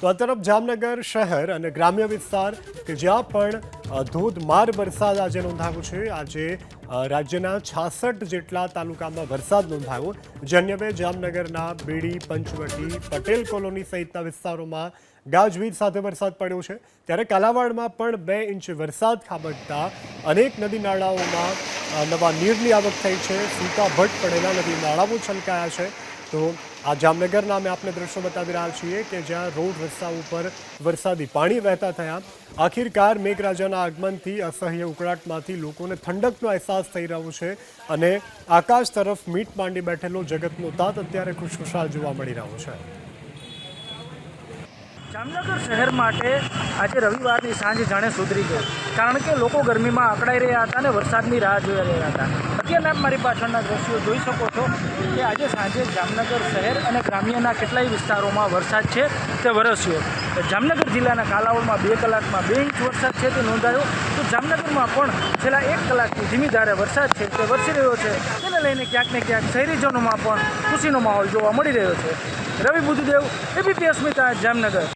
તો આ તરફ જામનગર શહેર અને ગ્રામ્ય વિસ્તાર કે જ્યાં પણ ધોધમાર વરસાદ આજે નોંધાયો છે. આજે રાજ્યના છાસઠ જેટલા તાલુકામાં વરસાદ નોંધાયો. જન્યવે જામનગરના બેડી, પંચવટી, પટેલ કોલોની સહિતના વિસ્તારોમાં ગાજવીજ સાથે વરસાદ પડ્યો છે. ત્યારે કાલાવાડમાં પણ બે ઇંચ વરસાદ ખાબકતા અનેક નદી નાળાઓમાં નવા નીરની આવક થઈ છે. સૂકા ભટ્ટ પડેલા નદી નાળાઓ છલકાયા છે. તો આ જામનગરના અમે આપને દ્રશ્યો બતાવી રહ્યા છીએ કે જ્યાં રોડ રસ્તા ઉપર વરસાદી પાણી વહેતા થયા. આખિરકાર મેઘરાજાના આગમનથી અસહ્ય ઉકળાટમાંથી લોકોને ઠંડકનો અહેસાસ થઈ રહ્યો છે અને આકાશ તરફ મીટ માંડી બેઠેલો જગતનો તાત અત્યારે ખુશખુશાલ જોવા મળી રહ્યો છે. જામનગર શહેર માટે આજે રવિવારની સાંજ જાણે સુધરી ગઈ. કારણ કે લોકો ગરમીમાં અકળાઈ રહ્યા હતા અને વરસાદની રાહ જોઈ રહ્યા હતા. અત્યારના મારી પાછળના દ્રશ્યો જોઈ શકો છો કે આજે સાંજે જામનગર શહેર અને ગ્રામ્યના કેટલાય વિસ્તારોમાં વરસાદ છે તે વરસ્યો. જામનગર જિલ્લાના કાલાવડમાં બે કલાકમાં બે ઇંચ વરસાદ છે તે નોંધાયો. તો જામનગરમાં પણ છેલ્લા એક કલાકથી ધીમી ધારે વરસાદ છે તે વરસી રહ્યો છે. તેને લઈને ક્યાંક ને ક્યાંક શહેરીજનોમાં પણ ખુશીનો માહોલ જોવા મળી રહ્યો છે. રવિ બુદ્ધદેવ એબીપી અસ્મિતા, જામનગર.